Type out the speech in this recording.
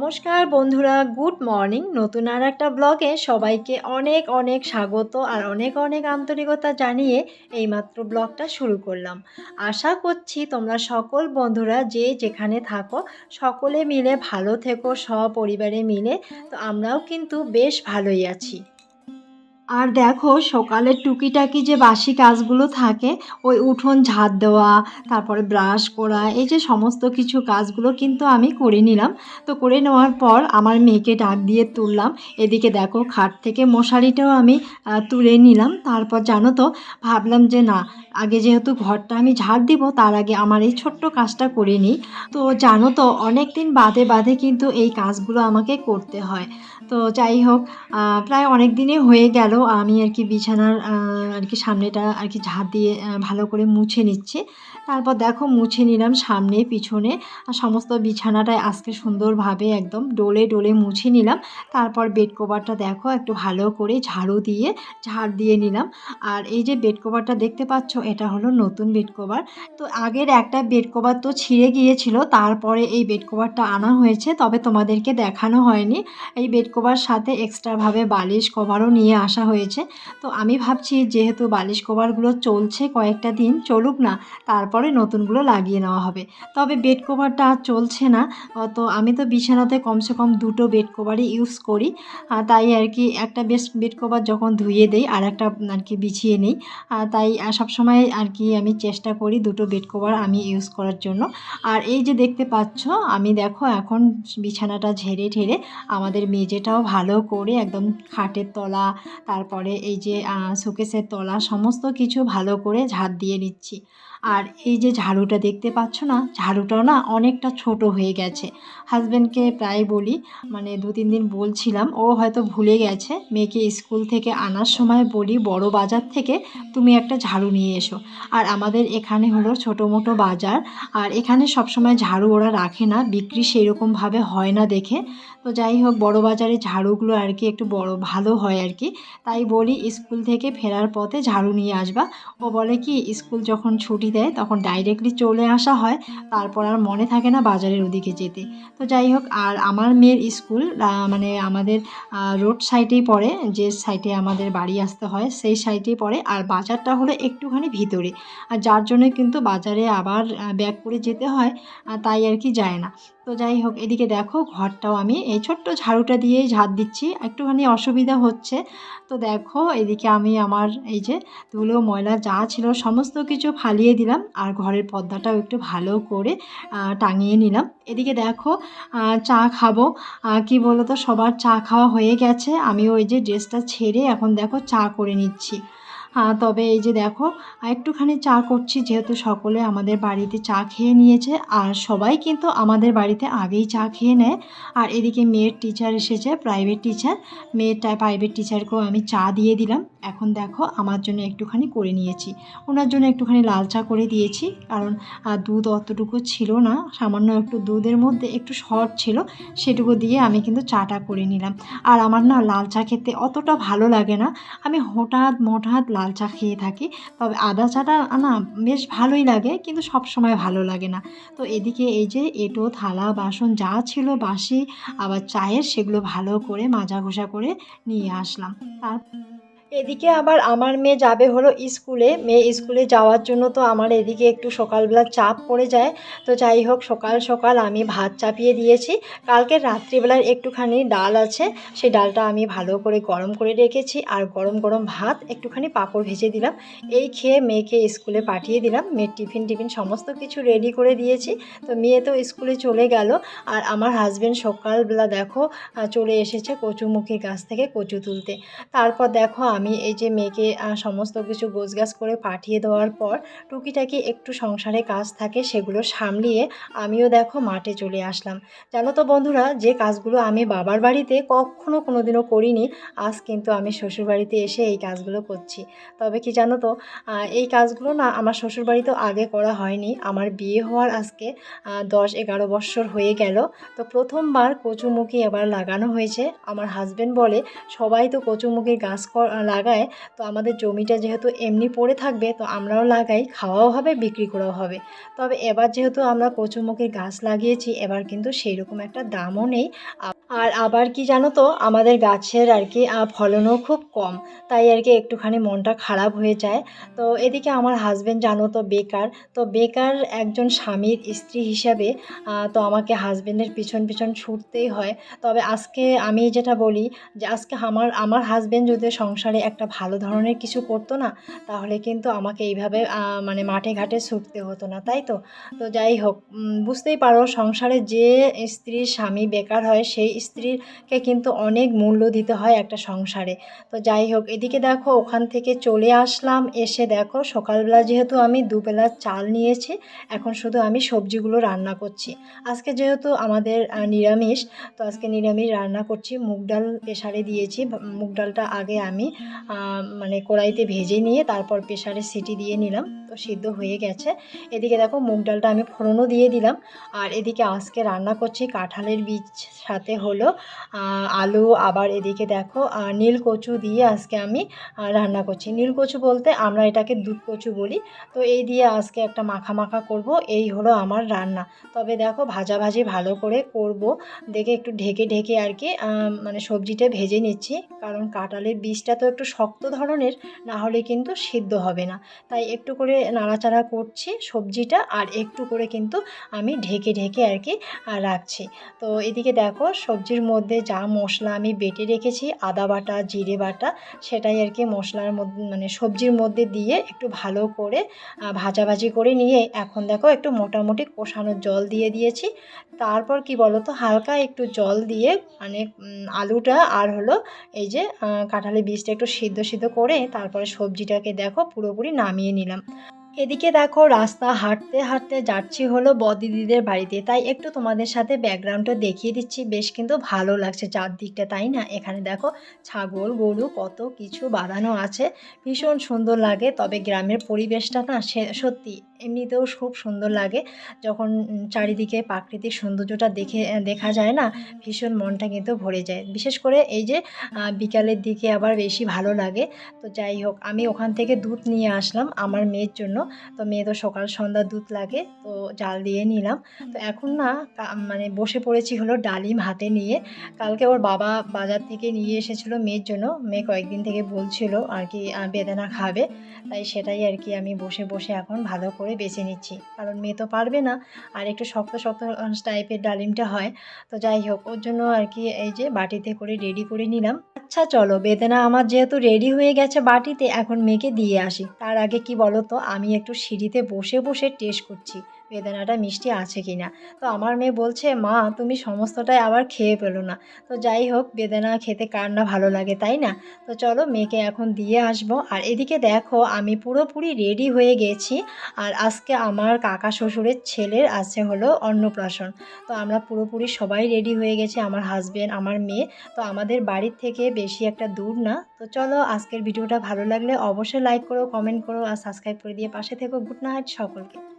নমস্কার বন্ধুরা, good morning. নতুন আর একটা ব্লগে সবাইকে অনেক অনেক স্বাগত আর অনেক অনেক আন্তরিকতা জানিয়ে এইমাত্র ব্লগটা শুরু করলাম। আশা করছি তোমরা সকল বন্ধুরা যে যেখানে থাকো, সকলে মিলে ভালো থেকো, সপরিবারে মিলে। তো আমরাও কিন্তু বেশ ভালোই আছি। আর দেখো, সকালের টুকিটাকি যে বাসি কাজগুলো থাকে, ওই উঠোন ঝাড় দেওয়া, তারপরে ব্রাশ করা, এই যে সমস্ত কিছু কাজগুলো কিন্তু আমি করে নিলাম। তো করে নেওয়ার পর আমার মেয়েকে ডাক দিয়ে তুললাম। এদিকে দেখো, খাট থেকে মশারিটাও আমি তুলে নিলাম। তারপর জানো তো, ভাবলাম যে না, আগে যেহেতু ঘরটা আমি ঝাড় দিব, তার আগে আমার এই ছোট্ট কাজটা করে নিই। তো জানো তো অনেক দিন বাদে বাদে কিন্তু এই কাজগুলো আমাকে করতে হয়। তো যাই হোক প্রায় অনেক দিনই হয়ে গেল। আমি আর কি বিছানার আর কি সামনেটা আর কি ঝাঁট দিয়ে ভালো করে মুছে নিচ্ছি। তারপর দেখো মুছে নিলাম সামনে, পিছনে। সমস্ত বিছানাটায় আজকে সুন্দরভাবে একদম ডোলে ডোলে মুছে নিলাম। তারপর বেড কভারটা দেখো একটু ভালো করে ঝাড়ু দিয়ে, ঝাড় দিয়ে নিলাম। আর এই যে বেড কভারটা দেখতে পাচ্ছ, এটা হলো নতুন বেড কভার তো আগের একটা বেড কভার তো ছিঁড়ে গিয়েছিল, তারপরে এই বেড কভারটা আনা হয়েছে, তবে তোমাদেরকে দেখানো হয়নি। এই বেড কভার সাথে এক্সট্রাভাবে বালিশ কভারও নিয়ে আসা হয়েছে। তো আমি ভাবছি যেহেতু বালিশ কভারগুলো চলছে কয়েকটা দিন, চলুক না, তারপরে নতুনগুলো লাগিয়ে নেওয়া হবে। তবে বেড কভারটা আর চলছে না। তো আমি তো বিছানাতে কমসে কম দুটো বেড কভারই ইউজ করি। তাই আর কি একটা বেশ বেড কভার যখন ধুয়ে দেই আর একটা আর কি বিছিয়ে নিই। তাই সবসময় আর কি আমি চেষ্টা করি দুটো বেড কভার আমি ইউজ করার জন্য। আর এই যে দেখতে পাচ্ছ, আমি দেখো এখন বিছানাটা ঝেড়ে ঠেড়ে আমাদের মেঝেটাও ভালো করে একদম খাটের তলা তারপরে এই যে শোকেসের তলা সমস্ত কিছু ভালো করে ঝাড় দিয়ে নিচ্ছি। আর এই যে ঝাড়ুটা দেখতে পাচ্ছ না, ঝাড়ুটাও না অনেকটা ছোট হয়ে গেছে। হাজব্যান্ডকে প্রায় বলি মানে দু তিন দিন বলছিলাম, ও হয়তো ভুলে গেছে, মেয়েকে স্কুল থেকে আনার সময় বলি, বড় বাজার থেকে তুমি একটা ঝাড়ু নিয়ে এসো। আর আমাদের এখানে হলো ছোটো মোটো বাজার, আর এখানে সবসময় ঝাড়ু ওরা রাখে না, বিক্রি সেরকমভাবে হয় না দেখে। তো যাই হোক, বড় বাজারে ঝাড়ুগুলো আর কি একটু বড়, ভালো হয় আর কি। তাই বলি, স্কুল থেকে ফেরার পথে ঝাড়ু নিয়ে আসবা। ও বলে কি, স্কুল যখন ছুটি দেয় তখন ডাইরেক্টলি চলে আসা হয়। তারপর আর মনে থাকে না বাজারের ওদিকে যেতে। তো যাই হোক, আর আমার মেয়ের স্কুল মানে আমাদের রোড সাইডেই পড়ে, যে সাইডে আমাদের বাড়ি আসতে হয়, সেই সাইডেই পড়ে। আর বাজারটা হলো একটুখানি ভিতরে। আর যার জন্য কিন্তু বাজারে আবার ব্যাক করে যেতে হয় তাই আর কি যায় না। তো যাই হোক, এদিকে দেখো ঘরটাও আমি এই ছোট্ট ঝাড়ুটা দিয়েই ঝাড় দিচ্ছি। একটুখানি অসুবিধা হচ্ছে। তো দেখো, এদিকে আমি আমার এই যে ধুলো, ময়লা যা ছিল সমস্ত কিছু ফালিয়ে দিলাম আর ঘরের পর্দাটাও একটু ভালো করে টাঙিয়ে নিলাম। এদিকে দেখো চা খাব। কি বলো তো সবার চা খাওয়া হয়ে গেছে। আমি ওই যে ড্রেসটা ছেড়ে এখন দেখো চা করে নিচ্ছি। তবে এই যে দেখো, একটুখানি চা করছি, যেহেতু সকলে আমাদের বাড়িতে চা খেয়ে নিয়েছে, আর সবাই কিন্তু আমাদের বাড়িতে আগেই চা খেয়ে নেয়। আর এদিকে মেয়ের টিচার এসেছে প্রাইভেট টিচার মেয়েরটা প্রাইভেট টিচারকেও আমি চা দিয়ে দিলাম। এখন দেখো আমার জন্য একটুখানি করে নিয়েছি। ওনার জন্য একটুখানি লাল চা করে দিয়েছি। কারণ দুধ অতটুকু ছিল না। সামান্য একটু দুধের মধ্যে একটু শর্ট ছিল, সেটুকু দিয়ে আমি কিন্তু চাটা করে নিলাম। আর আমার না লাল চা খেতে অতটা ভালো লাগে না। আমি হঠাৎ মঠাৎ লাল চা খেয়ে থাকি। তবে আদা চাটা না বেশ ভালোই লাগে, কিন্তু সব সময় ভালো লাগে না। তো এদিকে এই যে এঁটো, থালা, বাসন যা ছিল বাসি, আবার চায়ের সেগুলো ভালো করে মাজা ঘষা করে নিয়ে আসলাম। তার এদিকে আবার আমার মেয়ে যাবে হলো স্কুলে। মেয়ে স্কুলে যাওয়ার জন্য তো আমার এদিকে একটু সকালবেলা চাপ পড়ে যায়। তো যাই হোক, সকাল সকাল আমি ভাত চাপিয়ে দিয়েছি। কালকে রাত্রিবেলার একটুখানি ডাল আছে সেই ডালটা আমি ভালো করে গরম করে রেখেছি আর গরম গরম ভাত একটুখানি পাঁপড় ভেজে দিলাম। এই খেয়ে মেয়েকে স্কুলে পাঠিয়ে দিলাম। মেয়ের টিফিন টিফিন সমস্ত কিছু রেডি করে দিয়েছি। তো মেয়ে তো স্কুলে চলে গেল আর আমার হাজব্যান্ড সকালবেলা দেখো চলে এসেছে কচুমুখির গাছ থেকে কচু তুলতে। তারপর দেখো আমি এই যে মেয়েকে সমস্ত কিছু গোছগাছ করে পাঠিয়ে দেওয়ার পর টুকিটাকি একটু সংসারে কাজ থাকে সেগুলো সামলিয়ে আমিও দেখো মাঠে চলে আসলাম। জানো তো বন্ধুরা, যে কাজগুলো আমি বাবার বাড়িতে কখনো কোনোদিনও করিনি, আজ কিন্তু আমি শ্বশুরবাড়িতে এসে এই কাজগুলো করছি। তবে কি জানো তো এই কাজগুলো না আমার শ্বশুরবাড়িতেও আগে করা হয়নি। আমার বিয়ে হওয়ার আজকে দশ এগারো বৎসর হয়ে গেল। তো প্রথমবার কচুমুখী এবার লাগানো হয়েছে। আমার হাজব্যান্ড বলে, সবাই তো কচুমুখির গাছ লাগায়, তো আমাদের জমিটা যেহেতু এমনি পড়ে থাকবে, তো আমরাও লাগাই, খাওয়াও হবে, বিক্রি করাও হবে। তবে এবার যেহেতু আমরা কচুমুখের গাছ লাগিয়েছি, এবার কিন্তু সেই রকম একটা দামও নেই। আর আবার কি জানো তো, আমাদের গাছের আর কি ফলনও খুব কম। তাই আর কি একটুখানি মনটা খারাপ হয়ে যায়। তো এদিকে আমার হাজব্যান্ড জানো তো বেকার তো বেকার একজন স্বামীর স্ত্রী হিসাবে তো আমাকে হাজব্যান্ডের পিছন পিছন ছুটতেই হয়। তবে আজকে আমি যেটা বলি, যে আজকে আমার আমার হাজব্যান্ড যদি সংসারে একটা ভালো ধরনের কিছু করতো না, তাহলে কিন্তু আমাকে এইভাবে মানে মাঠে ঘাটে ছুটতে হতো না, তাই তো? তো যাই হোক বুঝতেই পারো সংসারে যে স্ত্রীর স্বামী বেকার হয়, সেই স্ত্রীকে কিন্তু অনেক মূল্য দিতে হয় একটা সংসারে। তো যাই হোক, এদিকে দেখো, ওখান থেকে চলে আসলাম, এসে দেখো, সকালবেলা যেহেতু আমি দুবেলা চাল নিয়েছি, এখন শুধু আমি সবজিগুলো রান্না করছি। আজকে যেহেতু আমাদের নিরামিষ, তো আজকে নিরামিষ রান্না করছি, মুগ ডাল প্রেশারে দিয়েছি মুগ ডালটা আগে আমি মানে কড়াইতে ভেজে নিয়ে তারপর প্রেশারে সিটি দিয়ে নিলাম। তো সিদ্ধ হয়ে গেছে। এদিকে দেখো মুগ ডালটা আমি ফোড়নও দিয়ে দিলাম। আর এদিকে আজকে রান্না করছি কাঁঠালের বীজ সাথে হলো আলু। আবার এদিকে দেখো আহ, নীল কচু দিয়ে আজকে আমি রান্না করছি। নীল কচু বলতে আমরা এটাকে দুধ কচু বলি। তো এই দিয়ে আজকে একটা মাখা মাখা করব। এই হলো আমার রান্না। তবে দেখো ভাজাভাজি ভালো করে করব। দেখে একটু ঢেকে ঢেকে আর কি মানে সবজিটা ভেজে নিচ্ছি। কারণ কাঁঠালের বীজটা তো শক্ত ধরনের না হলে কিন্তু সিদ্ধ হবে না। তাই একটু করে নাড়াচাড়া করছি সবজিটা আর একটু করে কিন্তু আমি ঢেকে ঢেকে আর কি রাখছি। তো এদিকে দেখো সবজির মধ্যে যা মশলা আমি বেটে রেখেছি আদা বাটা জিরে বাটা সেটাই আর কি মশলার মধ্যে মানে সবজির মধ্যে দিয়ে একটু ভালো করে ভাজাভাজি করে নিয়ে এখন দেখো একটু মোটামুটি কষানোর জল দিয়ে দিয়েছি। তারপর কি বলো তো হালকা একটু জল দিয়ে মানে আলুটা আর হলো এই যে আহ, কাঁঠালি বীজটা একটু সিদ্ধ সিদ্ধ করে তারপরে সবজিটাকে দেখো পুরোপুরি নামিয়ে নিলাম। এদিকে দেখো রাস্তা হাঁটতে হাঁটতে যাচ্ছি হলো বদিদিদের বাড়িতে। তাই একটু তোমাদের সাথে ব্যাকগ্রাউন্ডটা দেখিয়ে দিচ্ছি। বেশ কিন্তু ভালো লাগছে চারদিকটা, তাই না? এখানে দেখো ছাগল, গরু কত কিছু বাঁধানো আছে। ভীষণ সুন্দর লাগে, তবে গ্রামের পরিবেশটা না সে সত্যি এমনিতেও খুব সুন্দর লাগে যখন চারিদিকে প্রাকৃতিক সৌন্দর্যটা দেখে দেখা যায় না, ভীষণ মনটা কিন্তু ভরে যায়। বিশেষ করে এই যে বিকালের দিকে আবার বেশি ভালো লাগে। তো যাই হোক, আমি ওখান থেকে দুধ নিয়ে আসলাম আমার মেয়ের জন্য। তো মেয়ে তো সকাল সন্ধ্যা দুধ লাগে, তো জাল দিয়ে নিলাম। তো এখন না মানে বসে পড়েছি হলো ডালিম হাতে নিয়ে। কালকে ওর বাবা বাজার থেকে নিয়ে এসেছিল মেয়ের জন্য। মেয়ে কয়েকদিন থেকে বলছিল আর কি বেদানা খাবে। তাই সেটাই আর কি আমি বসে বসে এখন ভালো করে বেছে নিচ্ছি। কারণ মেয়ে তো পারবে না। আর একটু শক্ত শক্ত টাইপের ডালিমটা হয়। তো যাই হোক, ওর জন্য আর কি এই যে বাটিতে করে রেডি করে নিলাম। আচ্ছা চলো, বেদনা আমার যেহেতু রেডি হয়ে গেছে বাটিতে, এখন মেয়েকে দিয়ে আসি। তার আগে কি বলো তো আমি একটু সিঁড়িতে বসে বসে টেস্ট করছি। বেদানাটা মিষ্টি আছে কি না তো আমার মেয়ে বলছে, মা, তুমি সমস্তটাই আবার খেয়ে পেল না। তো যাই হোক, বেদানা খেতে কার না ভালো লাগে, তাই না? তো চলো মেয়েকে এখন দিয়ে আসব। আর এদিকে দেখো, আমি পুরোপুরি রেডি হয়ে গেছি। আর আজকে আমার কাকা শ্বশুরের ছেলের আছে হলো অন্নপ্রাশন। তো আমরা পুরোপুরি সবাই রেডি হয়ে গেছি, আমার হাজব্যান্ড আমার মেয়ে। তো আমাদের বাড়ির থেকে বেশি একটা দূর না। তো চলো, আজকের ভিডিওটা ভালো লাগলে অবশ্যই লাইক করো কমেন্ট করো, আর সাবস্ক্রাইব করে দিয়ে পাশে থেকো। গুড নাইট সকলকে।